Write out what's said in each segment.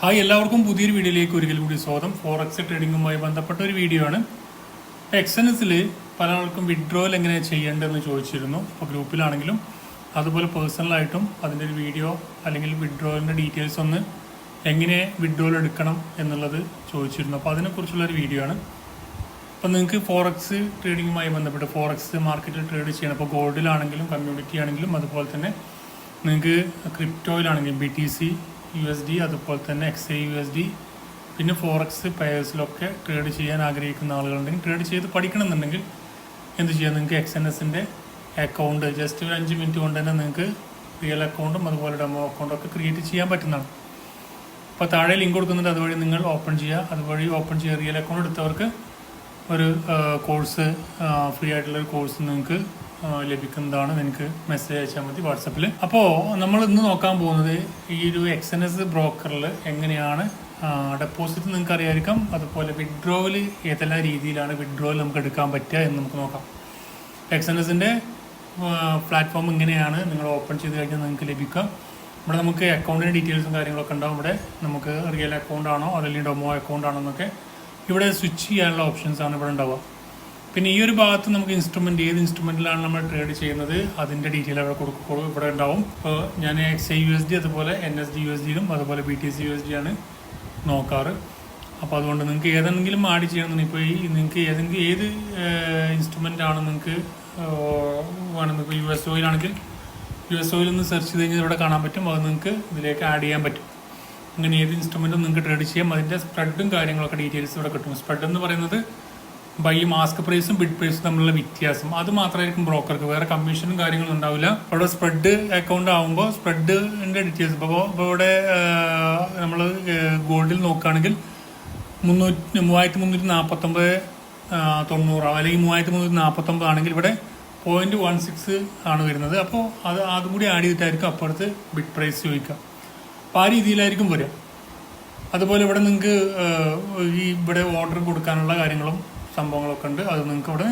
Hi എല്ലാവർക്കും പുതിയൊരു വീഡിയോയിലേക്ക് ഒരിക്കൽ കൂടി സ്വാഗതം. ഫോറക്സ് ട്രേഡിങ്ങുമായി ബന്ധപ്പെട്ട ഒരു വീഡിയോ ആണ്. എക്സ് എൻ എസിൽ പല ആൾക്കും വിഡ്രോയൽ എങ്ങനെ ചെയ്യേണ്ടതെന്ന് ചോദിച്ചിരുന്നു. ഇപ്പോൾ ഗ്രൂപ്പിലാണെങ്കിലും അതുപോലെ പേഴ്സണലായിട്ടും അതിന്റെ ഒരു വീഡിയോ അല്ലെങ്കിൽ വിഡ്രോവലിന്റെ ഡീറ്റെയിൽസ് ഒന്ന് എങ്ങനെ വിഡ്രോവൽ എടുക്കണം എന്നുള്ളത് ചോദിച്ചിരുന്നു. അപ്പോൾ അതിനെക്കുറിച്ചുള്ള ഒരു വീഡിയോ ആണ്. അപ്പോൾ നിങ്ങൾക്ക് ഫോറക്സ് ട്രേഡിങ്ങുമായി ബന്ധപ്പെട്ട് ഫോറക്സ് മാർക്കറ്റിൽ ട്രേഡ് ചെയ്യണം. അപ്പോൾ ഗോൾഡിലാണെങ്കിലും കമ്മ്യൂണിറ്റി ആണെങ്കിലും അതുപോലെ തന്നെ നിങ്ങൾക്ക് ക്രിപ്റ്റോയിലാണെങ്കിലും B T C U S D അതുപോലെ തന്നെ X I U S D പിന്നെ ഫോറക്സ് പേഴ്സിലൊക്കെ ട്രേഡ് ചെയ്യാൻ ആഗ്രഹിക്കുന്ന ആളുകളുണ്ടെങ്കിൽ ട്രേഡ് ചെയ്ത് പഠിക്കണമെന്നുണ്ടെങ്കിൽ എന്ത് ചെയ്യാം? നിങ്ങൾക്ക് എക്സ് എൻ എസിന്റെ അക്കൗണ്ട് ജസ്റ്റ് ഒരു അഞ്ച് മിനിറ്റ് കൊണ്ട് തന്നെ നിങ്ങൾക്ക് റിയൽ അക്കൗണ്ടും അതുപോലെ ഡെമോ അക്കൗണ്ടും ഒക്കെ ക്രിയേറ്റ് ചെയ്യാൻ പറ്റുന്നതാണ്. അപ്പോൾ താഴെ ലിങ്ക് കൊടുക്കുന്നുണ്ട്. അതുവഴി നിങ്ങൾ ഓപ്പൺ ചെയ്യുക. അതുവഴി ഓപ്പൺ ചെയ്യുക. റിയൽ അക്കൗണ്ട് എടുത്തവർക്ക് ഒരു കോഴ്സ് ഫ്രീ ആയിട്ടുള്ള ഒരു കോഴ്സ് നിങ്ങൾക്ക് ലഭിക്കുന്നതാണ്. നിങ്ങൾക്ക് മെസ്സേജ് അയച്ചാൽ മതി വാട്സപ്പിൽ അപ്പോൾ നമ്മൾ ഇന്ന് നോക്കാൻ പോകുന്നത് ഈ ഒരു എക്സ് എൻ എസ് ബ്രോക്കറിൽ എങ്ങനെയാണ് ഡെപ്പോസിറ്റ് നിങ്ങൾക്ക് അറിയായിരിക്കാം. അതുപോലെ വിഡ്രോവൽ ഏതെല്ലാം രീതിയിലാണ് വിഡ്രോവൽ നമുക്ക് എടുക്കാൻ പറ്റുക എന്ന് നമുക്ക് നോക്കാം. എക്സ് എൻ എസിന്റെ പ്ലാറ്റ്ഫോം ഇങ്ങനെയാണ് നിങ്ങൾ ഓപ്പൺ ചെയ്ത് കഴിഞ്ഞാൽ നിങ്ങൾക്ക് ലഭിക്കാം ഇവിടെ നമുക്ക് അക്കൗണ്ടിന്റെ ഡീറ്റെയിൽസും കാര്യങ്ങളൊക്കെ ഉണ്ടാവും. ഇവിടെ നമുക്ക് റിയൽ അക്കൗണ്ട് ആണോ അല്ലെങ്കിൽ ഡൊമോ അക്കൗണ്ട് ആണോ എന്നൊക്കെ. ഇവിടെ സ്വിച്ച് ചെയ്യാനുള്ള ഓപ്ഷൻസ് ആണ് ഇവിടെ ഉണ്ടാവുക. പിന്നെ ഈ ഒരു ഭാഗത്ത് നമുക്ക് ഇൻസ്ട്രുമെന്റ് ഏത് ഇൻസ്ട്രുമെന്റിലാണ് നമ്മൾ ട്രേഡ് ചെയ്യുന്നത്? അതിന്റെ ഡീറ്റെയിൽ അവിടെ കൊടുക്കും ഇവിടെ ഉണ്ടാവും. ഇപ്പോൾ ഞാൻ X I U S D അതുപോലെ N S D U S ഡിയിലും അതുപോലെ B T C U S D ആണ് നോക്കാറ്. അപ്പോൾ അതുകൊണ്ട് നിങ്ങൾക്ക് ഏതെങ്കിലും ആഡ് ചെയ്യണമെന്നുണ്ടെങ്കിൽ ഇപ്പോൾ ഈ നിങ്ങൾക്ക് ഏതെങ്കിലും ഏത് ഇൻസ്ട്രുമെന്റ് ആണ് നിങ്ങൾക്ക് വേണമെന്ന് ഇപ്പോൾ യു എസ് ഒയിലാണെങ്കിൽ യു എസ് ഒയിൽ ഒന്ന് സെർച്ച് ചെയ്ത് കഴിഞ്ഞാൽ ഇവിടെ കാണാൻ പറ്റും. അത് നിങ്ങൾക്ക് ഇതിലേക്ക് ആഡ് ചെയ്യാൻ പറ്റും. അങ്ങനെ ഏത് ഇൻസ്ട്രുമെന്റും നിങ്ങൾക്ക് ട്രേഡ് ചെയ്യാം. അതിന്റെ സ്പ്രെഡും കാര്യങ്ങളൊക്കെ ഡീറ്റെയിൽസ് ഇവിടെ കിട്ടും. സ്പ്രെഡ് എന്ന് പറയുന്നത് ബൈ മാസ്ക് പ്രൈസും ബിഡ് പ്രൈസും തമ്മിലുള്ള വ്യത്യാസം. അത് മാത്രമായിരിക്കും ബ്രോക്കർക്ക്. വേറെ കമ്മീഷനും കാര്യങ്ങളും ഉണ്ടാവില്ല. അവിടെ സ്പ്രെഡ് അക്കൗണ്ട് ആകുമ്പോൾ സ്പ്രെഡിന്റെ ഡീറ്റെയിൽസ് ഇപ്പോൾ ഇപ്പോൾ ഇവിടെ നമ്മൾ ഗോൾഡിൽ നോക്കുകയാണെങ്കിൽ മുന്നൂറ്റി മൂവായിരത്തി മുന്നൂറ്റി നാൽപ്പത്തൊമ്പത് തൊണ്ണൂറോ അല്ലെങ്കിൽ മൂവായിരത്തി മുന്നൂറ്റി നാൽപ്പത്തൊമ്പത് ആണെങ്കിൽ ഇവിടെ പോയിന്റ് വൺ സിക്സ് ആണ് വരുന്നത്. അപ്പോൾ അത് അതും കൂടി ആഡ് ചെയ്തിട്ടായിരിക്കും അപ്പുറത്ത് ബിഡ് പ്രൈസ് ചോദിക്കുക. അപ്പോൾ ആ രീതിയിലായിരിക്കും വരിക. അതുപോലെ ഇവിടെ നിങ്ങൾക്ക് ഈ ഇവിടെ ഓർഡർ കൊടുക്കാനുള്ള കാര്യങ്ങളും സംഭവങ്ങളൊക്കെ ഉണ്ട്. അത് നിങ്ങൾക്ക് ഇവിടെ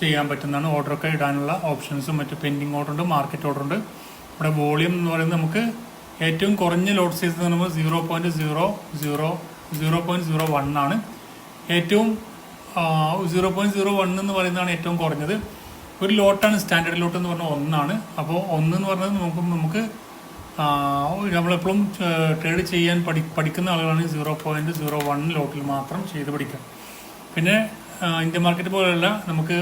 ചെയ്യാൻ പറ്റുന്നതാണ്. ഓർഡറൊക്കെ ഇടാനുള്ള ഓപ്ഷൻസും മറ്റ് പെൻഡിങ് ഓർഡർ ഉണ്ട് മാർക്കറ്റ് ഓർഡർ ഉണ്ട്. ഇവിടെ വോളിയം എന്ന് പറയുന്നത് നമുക്ക് ഏറ്റവും കുറഞ്ഞ ലോഡ് സൈസ് എന്ന് പറയുമ്പോൾ zero point zero zero zero point zero one ആണ്. ഏറ്റവും സീറോ പോയിന്റ് സീറോ വൺ എന്ന് പറയുന്നതാണ് ഏറ്റവും കുറഞ്ഞത്. ഒരു ലോട്ടാണ് സ്റ്റാൻഡേർഡ് ലോട്ട് എന്ന് പറഞ്ഞാൽ ഒന്നാണ്. അപ്പോൾ ഒന്ന് എന്ന് പറഞ്ഞത് നമുക്ക് നമുക്ക് നമ്മളെപ്പോഴും ട്രേഡ് ചെയ്യാൻ പഠി പഠിക്കുന്ന ആളുകളാണ് സീറോ പോയിന്റ് സീറോ വൺ ലോട്ടിൽ മാത്രം ചെയ്ത് പഠിക്കുക. പിന്നെ ഇന്ത്യൻ മാർക്കറ്റ് പോലെയുള്ള നമുക്ക്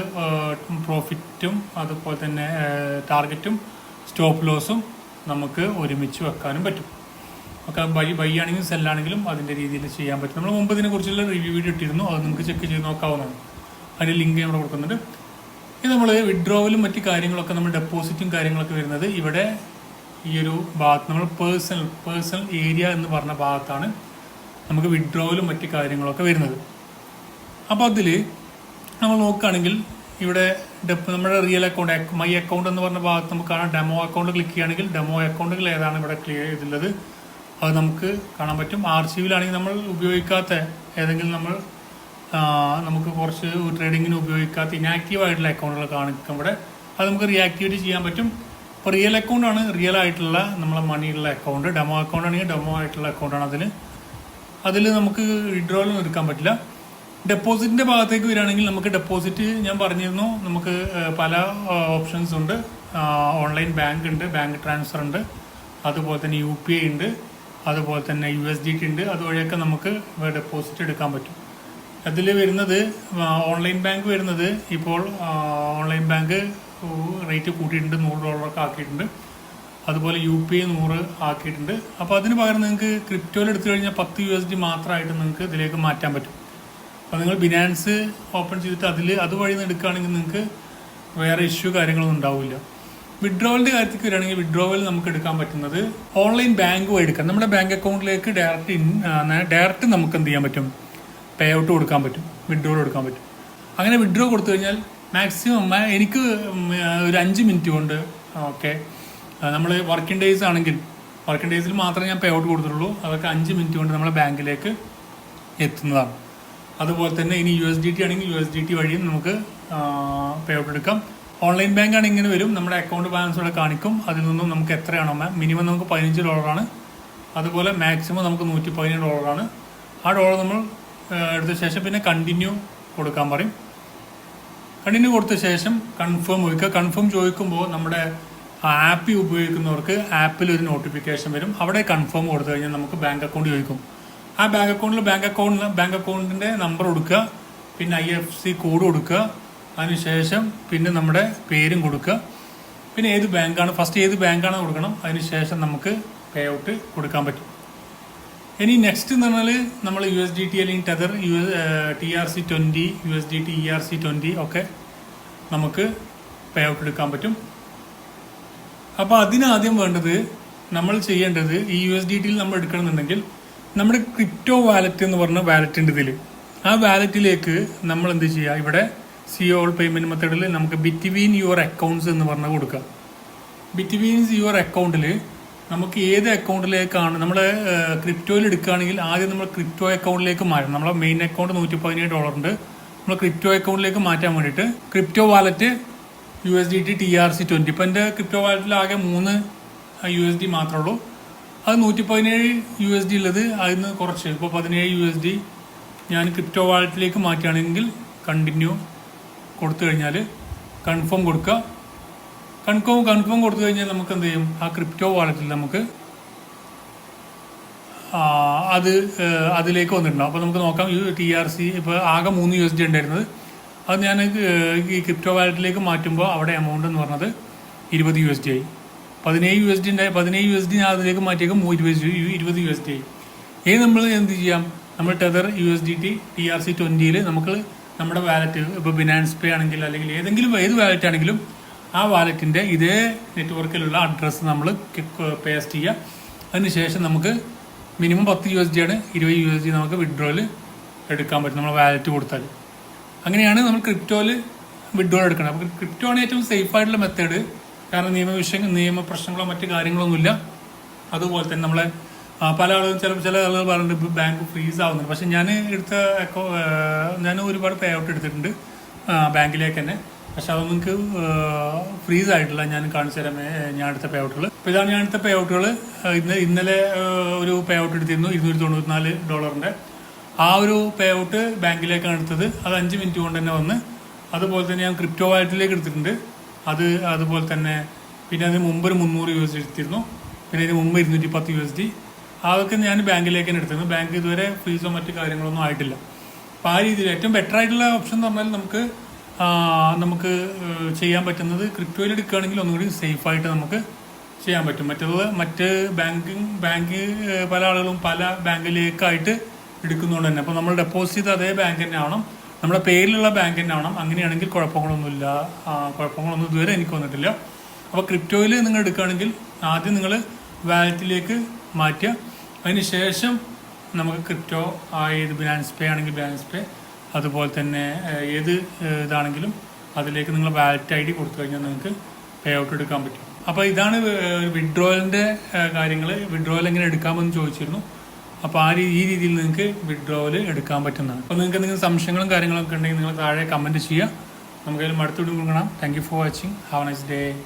പ്രോഫിറ്റും അതുപോലെ തന്നെ ടാർഗറ്റും സ്റ്റോപ്പ് ലോസും നമുക്ക് ഒരുമിച്ച് വെക്കാനും പറ്റും. ഒക്കെ ബൈ ബൈ ആണെങ്കിലും സെല്ലാണെങ്കിലും അതിന്റെ രീതിയിൽ ചെയ്യാൻ പറ്റും. നമ്മൾ മുമ്പ് ഇതിനെക്കുറിച്ചുള്ള റിവ്യൂ വീഡിയോ ഇട്ടിരുന്നു. അത് നിങ്ങൾക്ക് ചെക്ക് ചെയ്ത് നോക്കാവുന്നതാണ്. അതിന്റെ ലിങ്ക് നമ്മൾ കൊടുക്കുന്നുണ്ട്. ഇത് നമ്മൾ വിഡ്രോവലും മറ്റു കാര്യങ്ങളൊക്കെ നമ്മൾ ഡെപ്പോസിറ്റും കാര്യങ്ങളൊക്കെ വരുന്നത് ഇവിടെ ഈ ഒരു ഭാഗത്ത് നമ്മൾ പേഴ്സണൽ പേഴ്സണൽ ഏരിയ എന്ന് പറഞ്ഞ ഭാഗത്താണ് നമുക്ക് വിഡ്രോവലും മറ്റു കാര്യങ്ങളൊക്കെ വരുന്നത്. അപ്പോൾ അതിൽ നമ്മൾ നോക്കുകയാണെങ്കിൽ ഇവിടെ നമ്മുടെ റിയൽ അക്കൗണ്ട് മൈ അക്കൗണ്ട് എന്ന് പറഞ്ഞ ഭാഗത്ത് നമുക്ക് കാണാം ഡെമോ അക്കൗണ്ട് ക്ലിക്ക് ചെയ്യുകയാണെങ്കിൽ ഡെമോ അക്കൗണ്ടുകൾ ഏതാണ് ഇവിടെ ക്ലിയർ ചെയ്തിട്ടുള്ളത്? അത് നമുക്ക് കാണാൻ പറ്റും. ആർച്ചിവിലാണെങ്കിൽ നമ്മൾ ഉപയോഗിക്കാത്ത ഏതെങ്കിലും നമ്മൾ നമുക്ക് കുറച്ച് ട്രേഡിങ്ങിന് ഉപയോഗിക്കാത്ത ഇനാക്റ്റീവ് ആയിട്ടുള്ള അക്കൗണ്ടുകൾ കാണിക്കും ഇവിടെ. അത് നമുക്ക് റീആക്ടിവേറ്റ് ചെയ്യാൻ പറ്റും. ഇപ്പോൾ റിയൽ അക്കൗണ്ട് ആണ് റിയൽ ആയിട്ടുള്ള നമ്മളെ മണിയുള്ള അക്കൗണ്ട് ഡെമോ അക്കൗണ്ട് ആണെങ്കിൽ ഡെമോ ആയിട്ടുള്ള അക്കൗണ്ടാണ് അതിൽ അതിൽ നമുക്ക് വിഡ്രോവലും എടുക്കാൻ പറ്റില്ല. ഡെപ്പോസിറ്റിന്റെ ഭാഗത്തേക്ക് വരികയാണെങ്കിൽ നമുക്ക് ഡെപ്പോസിറ്റ് ഞാൻ പറഞ്ഞിരുന്നു. നമുക്ക് പല ഓപ്ഷൻസ് ഉണ്ട്. ഓൺലൈൻ ബാങ്ക് ഉണ്ട് ബാങ്ക് ട്രാൻസ്ഫർ ഉണ്ട്. അതുപോലെ തന്നെ യു പി ഐ ഉണ്ട്. അതുപോലെ തന്നെ യു എസ് ഡി ടി ഉണ്ട്. അതുവഴിയൊക്കെ നമുക്ക് ഡെപ്പോസിറ്റ് എടുക്കാൻ പറ്റും. അതിൽ വരുന്നത് ഓൺലൈൻ ബാങ്ക് വരുന്നത് ഇപ്പോൾ ഓൺലൈൻ ബാങ്ക് റേറ്റ് കൂട്ടിയിട്ടുണ്ട്. നൂറ് ഡോളറൊക്കെ ആക്കിയിട്ടുണ്ട്. അതുപോലെ യു പി ഐ നൂറ് ആക്കിയിട്ടുണ്ട്. അപ്പോൾ അതിന് പകരം നിങ്ങൾക്ക് ക്രിപ്റ്റോയിൽ എടുത്തു കഴിഞ്ഞാൽ പത്ത് യു എസ് ഡി മാത്രമായിട്ട് നിങ്ങൾക്ക് ഇതിലേക്ക് മാറ്റാൻ പറ്റും. അപ്പോൾ നിങ്ങൾ ബിനാൻസ് ഓപ്പൺ ചെയ്തിട്ട് അതിൽ അതുവഴി നിന്ന് എടുക്കുകയാണെങ്കിൽ നിങ്ങൾക്ക് വേറെ ഇഷ്യൂ കാര്യങ്ങളൊന്നും ഉണ്ടാവില്ല. വിഡ്രോവലിന്റെ കാര്യത്തിൽ വരികയാണെങ്കിൽ വിഡ്രോവൽ നമുക്ക് എടുക്കാൻ പറ്റുന്നത് ഓൺലൈൻ ബാങ്ക് വഴി എടുക്കാം. നമ്മുടെ ബാങ്ക് അക്കൗണ്ടിലേക്ക് ഡയറക്റ്റ് ഡയറക്റ്റ് നമുക്ക് എന്ത് ചെയ്യാൻ പറ്റും? പേ ഔട്ട് കൊടുക്കാൻ പറ്റും. വിഡ്രോ കൊടുക്കാൻ പറ്റും. അങ്ങനെ വിഡ്രോ കൊടുത്തു കഴിഞ്ഞാൽ മാക്സിമം എനിക്ക് ഒരു അഞ്ച് മിനിറ്റ് കൊണ്ട് ഓക്കെ നമ്മൾ വർക്കിംഗ് ഡേയ്സ് ആണെങ്കിൽ വർക്കിംഗ് ഡേയ്സിൽ മാത്രമേ ഞാൻ പേ ഔട്ട് കൊടുത്തിട്ടുള്ളൂ. അതൊക്കെ അഞ്ച് മിനിറ്റ് കൊണ്ട് നമ്മളെ ബാങ്കിലേക്ക് എത്തുന്നതാണ്. അതുപോലെ തന്നെ ഇനി യു എസ് ഡി ടി ആണെങ്കിൽ യു എസ് ഡി ടി വഴിയും നമുക്ക് പേ ഔട്ട് എടുക്കാം. ഓൺലൈൻ ബാങ്ക് ആണ് ഇങ്ങനെ വരും. നമ്മുടെ അക്കൗണ്ട് ബാലൻസ് ഇവിടെ കാണിക്കും. അതിൽ നിന്നും നമുക്ക് എത്രയാണോ മാം മിനിമം നമുക്ക് പതിനഞ്ച് ഡോളറാണ്. അതുപോലെ മാക്സിമം നമുക്ക് നൂറ്റി പതിനേഴ് ഡോളറാണ്. ആ ഡോളർ നമ്മൾ എടുത്ത ശേഷം പിന്നെ കണ്ടിന്യൂ കൊടുക്കാൻ പറയും. കണ്ടിന്യൂ കൊടുത്ത ശേഷം കൺഫേം ചോദിക്കുക കൺഫേം ചോദിക്കുമ്പോൾ നമ്മുടെ ആപ്പ് ഉപയോഗിക്കുന്നവർക്ക് ആപ്പിൽ ഒരു നോട്ടിഫിക്കേഷൻ വരും. അവിടെ കൺഫേം കൊടുത്തു കഴിഞ്ഞാൽ നമുക്ക് ബാങ്ക് അക്കൗണ്ട് ചോദിക്കും. ആ ബാങ്ക് അക്കൗണ്ടിൽ ബാങ്ക് അക്കൗണ്ടിൽ ബാങ്ക് അക്കൗണ്ടിന്റെ നമ്പർ കൊടുക്കുക പിന്നെ ഐ എഫ് സി കോഡ് കൊടുക്കുക അതിനുശേഷം പിന്നെ നമ്മുടെ പേരും കൊടുക്കുക. പിന്നെ ഏത് ബാങ്കാണ് ഫസ്റ്റ് ഏത് ബാങ്കാണ് കൊടുക്കണം അതിനുശേഷം നമുക്ക് പേ ഔട്ട് കൊടുക്കാൻ പറ്റും. ഇനി നെക്സ്റ്റ് എന്ന് പറഞ്ഞാൽ നമ്മൾ യു എസ് ഡി ടി അല്ലെങ്കിൽ tether U T R C twenty U S D T E R C twenty ഒക്കെ നമുക്ക് പേ ഔട്ട് എടുക്കാൻ പറ്റും. അപ്പോൾ അതിനാദ്യം വേണ്ടത് നമ്മൾ ചെയ്യേണ്ടത് ഈ യു എസ് ഡി ടിയിൽ നമ്മൾ എടുക്കണമെന്നുണ്ടെങ്കിൽ നമ്മുടെ ക്രിപ്റ്റോ വാലറ്റ് എന്ന് പറഞ്ഞ വാലറ്റ് ഉണ്ട് ഇതിൽ ആ വാലറ്റിലേക്ക് നമ്മൾ എന്ത് ചെയ്യുക? ഇവിടെ സി ഓൾ പേയ്മെന്റ് മെത്തേഡിൽ നമുക്ക് ബിറ്റ്വീൻ യുവർ അക്കൗണ്ട്സ് എന്ന് പറഞ്ഞാൽ കൊടുക്കുക. ബിറ്റ്വീൻ യുവർ അക്കൗണ്ടിൽ നമുക്ക് ഏത് അക്കൗണ്ടിലേക്കാണ് നമ്മൾ ക്രിപ്റ്റോയിൽ എടുക്കുകയാണെങ്കിൽ ആദ്യം നമ്മൾ ക്രിപ്റ്റോ അക്കൗണ്ടിലേക്ക് മാറ്റണം. നമ്മളെ മെയിൻ അക്കൗണ്ട് നൂറ്റി പതിനേഴ് ഡോളർ ഉണ്ട് നമ്മൾ ക്രിപ്റ്റോ അക്കൗണ്ടിലേക്ക് മാറ്റാൻ വേണ്ടിയിട്ട് crypto wallet U S D T T R C twenty ഇപ്പം എന്റെ ക്രിപ്റ്റോ വാലറ്റിൽ ആകെ മൂന്ന് യു എസ് ഡി മാത്രമേ ഉള്ളൂ. അത് നൂറ്റി പതിനേഴ് യു എസ് ഡി ഉള്ളത്. അതിന് കുറച്ച്. ഇപ്പോൾ പതിനേഴ് യു എസ് ഡി ഞാൻ ക്രിപ്റ്റോ വാലറ്റിലേക്ക് മാറ്റുകയാണെങ്കിൽ കണ്ടിന്യൂ കൊടുത്തു കഴിഞ്ഞാൽ കൺഫേം കൊടുക്കുക. കൺഫേം കൺഫേം കൊടുത്തു കഴിഞ്ഞാൽ നമുക്ക് എന്ത് ചെയ്യും? ആ ക്രിപ്റ്റോ വാലറ്റിൽ നമുക്ക് അത് അതിലേക്ക് വന്നിട്ടുണ്ടാവും അപ്പോൾ നമുക്ക് നോക്കാം. യു ടി ആർ സി ഇപ്പോൾ ആകെ മൂന്ന് യു എസ് ഡി ഉണ്ടായിരുന്നത്. അത് ഞാൻ ഈ ക്രിപ്റ്റോ വാലറ്റിലേക്ക് മാറ്റുമ്പോൾ അവിടെ എമൗണ്ട് എന്ന് പറഞ്ഞത് ഇരുപത് യു എസ് ഡി ആയി. പതിനേഴ് യു എസ് ഡി ഉണ്ടായി. പതിനേഴ് യു എസ് ഡി അതിലേക്ക് മാറ്റിയേക്കും. ഇരുപത് ഇരുപത് യു എസ് ഡി ആയി. ഇനി നമ്മൾ എന്ത് ചെയ്യാം? നമ്മൾ tether U S D T T R C ട്വന്റിയിൽ നമുക്ക് നമ്മുടെ വാലറ്റ് ഇപ്പോൾ ബിനാൻസ് പേ ആണെങ്കിൽ അല്ലെങ്കിൽ ഏതെങ്കിലും ഏത് വാലറ്റ് ആണെങ്കിലും ആ വാലറ്റിന്റെ ഇതേ നെറ്റ്വർക്കിലുള്ള അഡ്രസ്സ് നമ്മൾ പേസ്റ്റ് ചെയ്യുക അതിനുശേഷം നമുക്ക് മിനിമം പത്ത് യു എസ് ഡി ആണ്. ഇരുപത് യു എസ് ഡി നമുക്ക് വിഡ്രോയിൽ എടുക്കാൻ പറ്റും. നമ്മൾ വാലറ്റ് കൊടുത്താൽ. അങ്ങനെയാണ് നമ്മൾ ക്രിപ്റ്റോയിൽ വിഡ്രോൾ എടുക്കണം അപ്പോൾ ക്രിപ്റ്റോ ആണ് ഏറ്റവും സേഫ് ആയിട്ടുള്ള മെത്തേഡ് കാരണം നിയമവിഷയ നിയമ പ്രശ്നങ്ങളോ മറ്റു കാര്യങ്ങളൊന്നുമില്ല. അതുപോലെ തന്നെ നമ്മളെ പല ആളുകളും ചില ചില ആളുകൾ പറഞ്ഞിട്ട് ബാങ്ക് ഫ്രീസ് ആവുന്നുണ്ട്. പക്ഷെ ഞാൻ എടുത്ത ഞാൻ ഒരുപാട് പേ ഔട്ട് എടുത്തിട്ടുണ്ട് ബാങ്കിലേക്ക് തന്നെ. പക്ഷെ അത് നിങ്ങൾക്ക് ഫ്രീസ് ആയിട്ടില്ല. ഞാൻ കാണിച്ചു തരാം ഞാൻ എടുത്ത പേ ഔട്ടുകൾ അപ്പോൾ ഇതാണ് ഞാൻ എടുത്ത പേ ഔട്ടുകൾ ഇന്ന് ഇന്നലെ ഒരു പേ ഔട്ട് എടുത്തിരുന്നു ഇരുന്നൂറ്റി തൊണ്ണൂറ്റിനാല് ഡോളറിന്റെ. ആ ഒരു പേ ഔട്ട് ബാങ്കിലേക്കാണ് എടുത്തത്. അത് അഞ്ച് മിനിറ്റ് കൊണ്ട് തന്നെ വന്ന്. അതുപോലെ തന്നെ ഞാൻ ക്രിപ്റ്റോ വാലറ്റിലേക്ക് എടുത്തിട്ടുണ്ട്. അത് അതുപോലെ തന്നെ പിന്നെ അതിന് മുമ്പ് ഒരു മുന്നൂറ് യു എസ് എടുത്തിരുന്നു. പിന്നെ അതിന് മുമ്പ് ഇരുന്നൂറ്റി പത്ത് യു എസ് ഡി അതൊക്കെ ഞാൻ ബാങ്കിലേക്ക് തന്നെ എടുത്തിരുന്നു ബാങ്ക് ഇതുവരെ ഫീസോ മറ്റു കാര്യങ്ങളൊന്നും ആയിട്ടില്ല. അപ്പോൾ ആ രീതിയിൽ ഏറ്റവും ബെറ്റർ ആയിട്ടുള്ള ഓപ്ഷൻ എന്ന് പറഞ്ഞാൽ നമുക്ക് നമുക്ക് ചെയ്യാൻ പറ്റുന്നത് ക്രിപ്റ്റോയിൽ എടുക്കുകയാണെങ്കിൽ ഒന്നുകൂടി സേഫായിട്ട് നമുക്ക് ചെയ്യാൻ പറ്റും. മറ്റുള്ള മറ്റ് ബാങ്കിങ് ബാങ്ക് പല ആളുകളും പല ബാങ്കിലേക്കായിട്ട് എടുക്കുന്നതുകൊണ്ട് തന്നെ. അപ്പോൾ നമ്മൾ ഡെപ്പോസിറ്റ് ചെയ്ത് അതേ ബാങ്ക് തന്നെ ആവണം. നമ്മുടെ പേരിലുള്ള ബാങ്ക് തന്നെ ആവണം. അങ്ങനെയാണെങ്കിൽ കുഴപ്പങ്ങളൊന്നുമില്ല. കുഴപ്പങ്ങളൊന്നും ഇതുവരെ എനിക്ക് വന്നിട്ടില്ല. അപ്പോൾ ക്രിപ്റ്റോയിൽ നിങ്ങൾ എടുക്കുകയാണെങ്കിൽ ആദ്യം നിങ്ങൾ വാലറ്റിലേക്ക് മാറ്റുക. അതിന് ശേഷം നമുക്ക് ക്രിപ്റ്റോ ഏത് ബാലൻസ് പേ ആണെങ്കിൽ ബാലൻസ് പേ അതുപോലെ തന്നെ ഏത് ഇതാണെങ്കിലും അതിലേക്ക് നിങ്ങൾ വാലറ്റ് ഐ ഡി കൊടുത്തു കഴിഞ്ഞാൽ നിങ്ങൾക്ക് പേ ഔട്ട് എടുക്കാൻ പറ്റും. അപ്പോൾ ഇതാണ് വിഡ്രോയലിന്റെ കാര്യങ്ങൾ വിഡ്രോയൽ എങ്ങനെ എടുക്കാമെന്ന് ചോദിച്ചിരുന്നു. അപ്പോൾ ആ ഈ രീതിയിൽ നിങ്ങൾക്ക് വിഡ്രോവൽ എടുക്കാൻ പറ്റുന്നതാണ്. അപ്പോൾ നിങ്ങൾക്ക് എന്തെങ്കിലും സംശയങ്ങളും കാര്യങ്ങളൊക്കെ ഉണ്ടെങ്കിൽ നിങ്ങൾ താഴെ കമന്റ് ചെയ്യുക. നമുക്കതിൽ അടുത്തോട്ട് കൊടുക്കണം thank you for watching have nice day